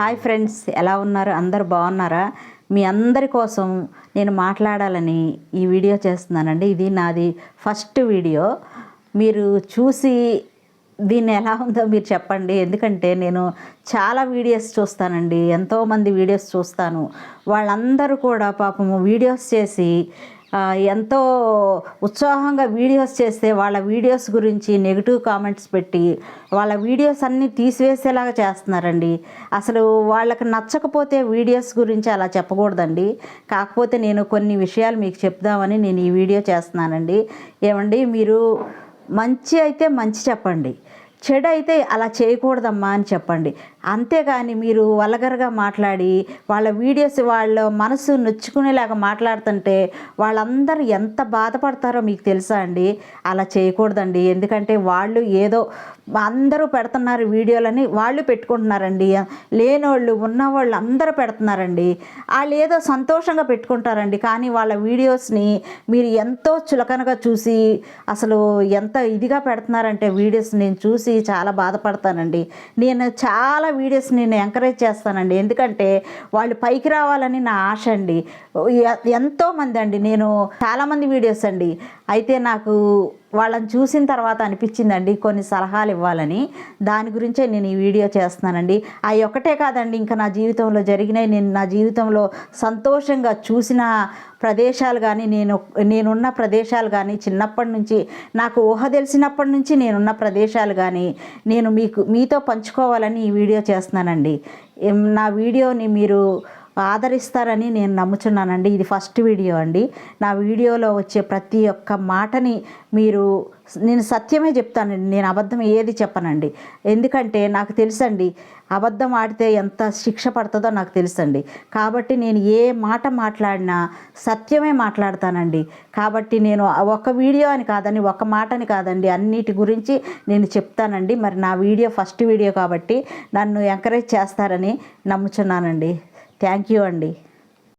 Hi friends ఎలా ఉన్నారు? అందరు బాగున్నారా? మీ అందరి కోసం నేను మాట్లాడాలని ఈ వీడియో చేస్తున్నానండి. ఇది నాది ఫస్ట్ వీడియో. మీరు చూసి దీన్ని ఎలా ఉందో మీరు చెప్పండి. ఎందుకంటే నేను చాలా వీడియోస్ చూస్తానండి. ఎంతోమంది వీడియోస్ చూస్తాను. వాళ్ళందరూ కూడా పాపము వీడియోస్ చేసి ఎంతో ఉత్సాహంగా వీడియోస్ చేస్తే వాళ్ళ వీడియోస్ గురించి నెగిటివ్ కామెంట్స్ పెట్టి వాళ్ళ వీడియోస్ అన్నీ తీసివేసేలాగా చేస్తున్నారండి. అసలు వాళ్ళకి నచ్చకపోతే వీడియోస్ గురించి అలా చెప్పకూడదండి. కాకపోతే నేను కొన్ని విషయాలు మీకు చెప్దామని నేను ఈ వీడియో చేస్తున్నానండి. ఏమండి మీరు మంచి అయితే మంచి చెప్పండి. చెడు అయితే అలా చేయకూడదమ్మా అని చెప్పండి. అంతేగాని మీరు వలగరగా మాట్లాడి వాళ్ళ వీడియోస్ వాళ్ళ మనసు నొచ్చుకునేలాగా మాట్లాడుతుంటే వాళ్ళందరూ ఎంత బాధపడతారో మీకు తెలుసా అండి? అలా చేయకూడదండి. ఎందుకంటే వాళ్ళు ఏదో అందరూ పెడుతున్నారు వీడియోలని వాళ్ళు పెట్టుకుంటున్నారండి. లేనోళ్ళు ఉన్నవాళ్ళు అందరూ పెడుతున్నారండి. వాళ్ళు ఏదో సంతోషంగా పెట్టుకుంటారండి. కానీ వాళ్ళ వీడియోస్ని మీరు ఎంతో చులకనగా చూసి అసలు ఎంత ఇదిగా పెడుతున్నారంటే వీడియోస్ నేను చూసి చాలా బాధపడతానండి. నేను చాలా వీడియోస్ నేను ఎంకరేజ్ చేస్తానండి. ఎందుకంటే వాళ్ళు పైకి రావాలని నా ఆశ అండి. ఎంతోమంది అండి. నేను చాలామంది వీడియోస్ అండి. అయితే నాకు వాళ్ళని చూసిన తర్వాత అనిపించిందండి కొన్ని సలహాలు ఇవ్వాలని. దాని గురించే నేను ఈ వీడియో చేస్తున్నానండి. అవి ఒకటే కాదండి ఇంకా నా జీవితంలో జరిగినాయి నేను నా జీవితంలో సంతోషంగా చూసిన ప్రదేశాలు కానీ నేను నేనున్న ప్రదేశాలు కానీ చిన్నప్పటి నుంచి నాకు ఊహ తెలిసినప్పటి నుంచి నేనున్న ప్రదేశాలు కానీ నేను మీకు మీతో పంచుకోవాలని ఈ వీడియో చేస్తున్నానండి. నా వీడియోని మీరు ఆదరిస్తారని నేను నమ్ముచున్నానండి. ఇది ఫస్ట్ వీడియో అండి. నా వీడియోలో వచ్చే ప్రతి ఒక్క మాటని మీరు నేను సత్యమే చెప్తానండి. నేను అబద్ధం ఏది చెప్పనండి. ఎందుకంటే నాకు తెలుసండి అబద్ధం ఆడితే ఎంత శిక్ష పడుతుందో నాకు తెలుసండి. కాబట్టి నేను ఏ మాట మాట్లాడినా సత్యమే మాట్లాడతానండి. కాబట్టి నేను ఒక వీడియో అని కాదని ఒక మాటని కాదండి అన్నిటి గురించి నేను చెప్తానండి. మరి నా వీడియో ఫస్ట్ వీడియో కాబట్టి నన్ను ఎంకరేజ్ చేస్తారని నమ్ముచున్నానండి. థ్యాంక్ యూ అండి.